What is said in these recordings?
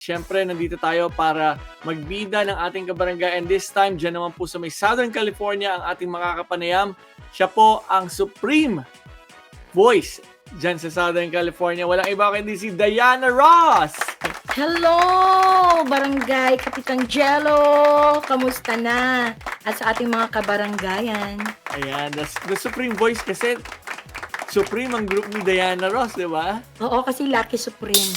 Siyempre, nandito tayo para magbida ng ating kabarangay. And this time, dyan naman po sa may Southern California ang ating makakapanayam. Siya po ang Supreme Voice dyan sa Southern California. Walang iba kundi si Diana Ross! Hello, Barangay Kapitang Jello! Kamusta na? At sa ating mga kabaranggayan. Ayan, the, the Supreme Voice kasi Supreme ang group ni Diana Ross, di ba? Oo, kasi Lucky Supreme.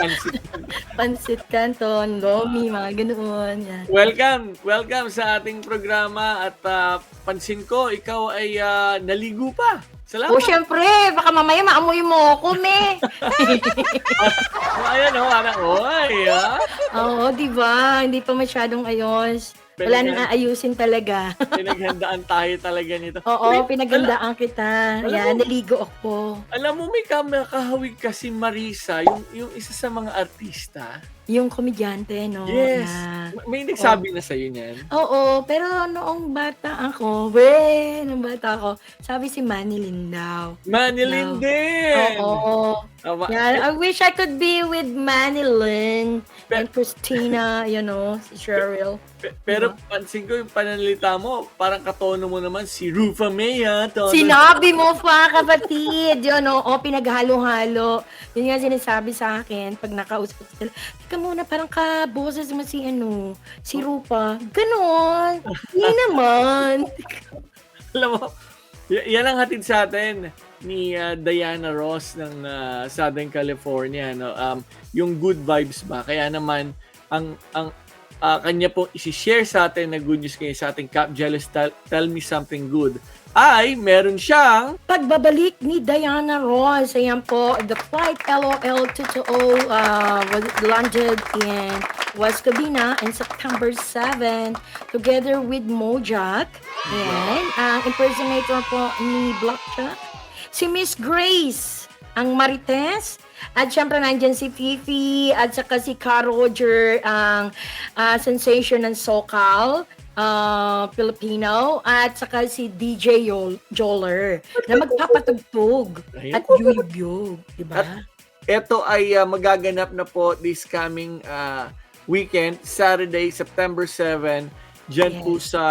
and, Pansit Canton, Lomi, mga ganoon. Yan. welcome, welcome sa ating programa at ah, pansin ko, ikaw ay ah, naligo pa. Salamat. O, syempre, baka mamaya maamoy mo ako, me. Oh, ayan oh, parang, oy, ah. Oo, di ba? Hindi pa masyadong ayos. Wala nang aayusin talaga. Pinaghandaan tayo talaga nito. Oo, pinagandaan kita. Alam Yan, mo- naligo ako. Alam mo, may kamakahawig kasi Marisa, yung, yung isa sa mga artista. Yung komedyante, no? Yes. Na- May nagsabi na sa'yo niyan. Oo, pero noong bata ako, we, noong bata ako, sabi si Manny Lindao. Manilyn No. din! Oo. Tama. Yeah, I wish I could be with Manny Lynn Pe- and Christina, you know, si Cheryl. Pe- Pero pansin ko yung pananalita mo, parang katono mo naman si Rufa May, ha? Tono. Sinabi mo pa, kapatid. Yun, oo, pinaghalo-halo. Yun nga sinasabi sa akin pag nakausap ko sila. Teka muna, parang ka-boses mo si, ano, si Rupa. Ganon. Hindi naman. Alam mo, y- yan ang hatid sa atin ni ah, Diana Ross ng ah, Southern California no? Um yung good vibes ba? Kaya naman ang ang ah, kanya pong i-share sa atin na good news ngayon sa ating Cap Jealous tell, tell me something good ay meron siyang Pagbabalik ni Diana Ross, ayan po, the flight LOL 220 uh, landed in West Covina on September 7 together with Mojak. Ayan, ang impersonator po ni Blackjack. Si Miss Grace, ang Marites. At syempre nandyan si Fifi at saka si Carl Roger, ang ah, sensation ng Sokal uh, Filipino at saka si DJ Yol- Joler na magpapatugtog at yuyugyug, di ba? At- ito ay ah, magaganap na po this coming ah, weekend Saturday September 7 diyan po sa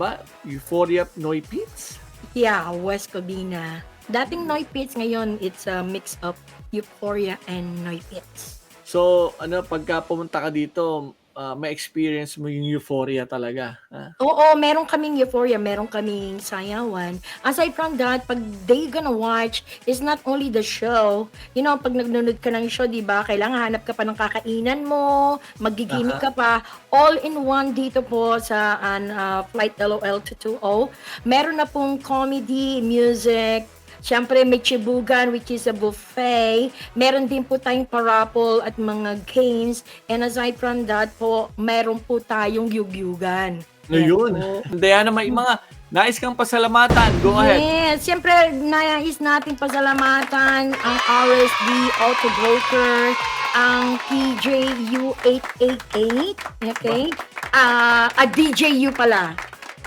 ba Euphoria Noy Pits Yeah, West Covina. Dating Noy Pits, ngayon it's a mix of Euphoria and Noy Pits. So, ano, pagka pumunta ka dito, ah, may experience mo yung euphoria talaga. ah. Oo, meron kaming Euphoria, meron kaming Sayawan. Aside from that, pag they gonna watch, is not only the show. You know, pag nagnunod ka ng show, di ba, kailangan hanap ka pa ng kakainan mo, magigimik ka pa. All in one dito po sa an, ah, Flight LOL 220. Meron na pong comedy, music, Siyempre, may chibugan, which is a buffet. Meron din po tayong parapol at mga games. And aside from that po, meron po tayong yugyugan. Ngayon. Yan po. Diana, may mga nais kang pasalamatan. Go ahead. Yes, siyempre nais natin pasalamatan ang RSD Auto Broker, ang PJU888, okay? Ah, a DJU pala.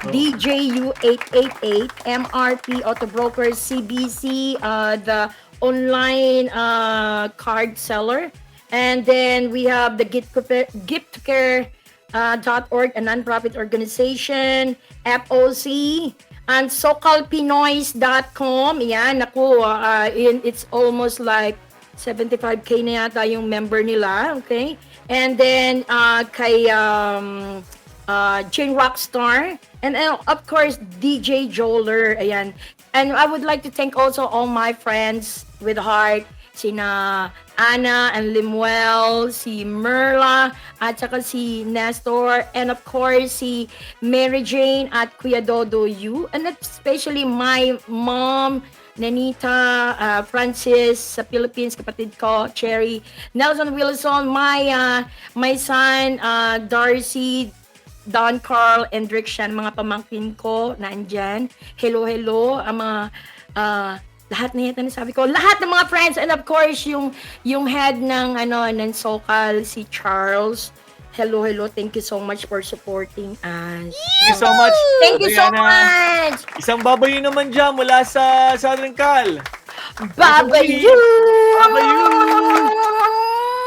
Oh. DJU888, MRP Auto Broker, CBC, uh, the online uh, card seller. And then we have the Gift Gift Care uh, a nonprofit organization, FOC, and SocalPinoys.com. Yan, naku, uh, in, it's almost like 75k na yata yung member nila, okay? And then uh, kay um, uh, Jane Rockstar, and then of course DJ Joler, ayan. And I would like to thank also all my friends with heart, sina Ana and Limuel, si Merla, at saka si Nestor, and of course si Mary Jane at Kuya Dodo Yu, and especially my mom, Nanita, uh, Francis sa Philippines, kapatid ko, Cherry, Nelson Wilson, my, uh, my son, uh, Darcy, Don Carl and Rick Shan, mga pamangkin ko, nandyan. Hello, hello, ang mga, uh, lahat na yata sabi ko, lahat ng mga friends, and of course, yung, yung head ng, ano, ng Sokal, si Charles. Hello, hello, thank you so much for supporting us. Thank you so much. Thank you so Diana. much! Isang babayo naman dyan mula sa Southern Cal. Babayu! Babayu!